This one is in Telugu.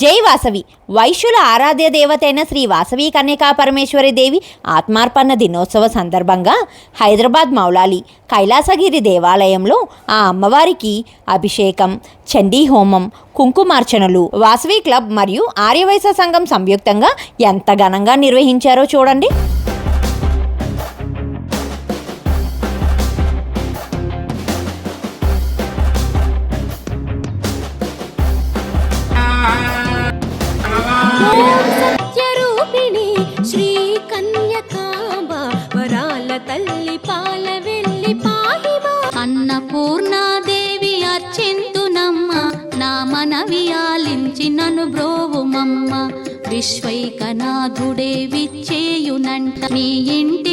జై వాసవి. వైశ్యుల ఆరాధ్య దేవతైన శ్రీ వాసవి కన్యకా పరమేశ్వరి దేవి ఆత్మార్పణ దినోత్సవ సందర్భంగా హైదరాబాద్ మౌలాలి కైలాసగిరి దేవాలయంలో ఆ అమ్మవారికి అభిషేకం చండీ హోమం కుంకుమార్చనలు వాసవి క్లబ్ మరియు ఆర్యవైశ్య సంఘం సంయుక్తంగా ఎంత ఘనంగా నిర్వహించారో చూడండి. సత్యరూపిణి శ్రీ కన్యకాంబ వరాల తల్లి పాల వెళ్ళి పాహిమా అన్నపూర్ణాదేవి అర్చింతునమ్మ నా మనవి ఆలించి నను బ్రోవుమమ్మ విశ్వైకనాథుడే విచ్చేయునంట నీ ఇంటి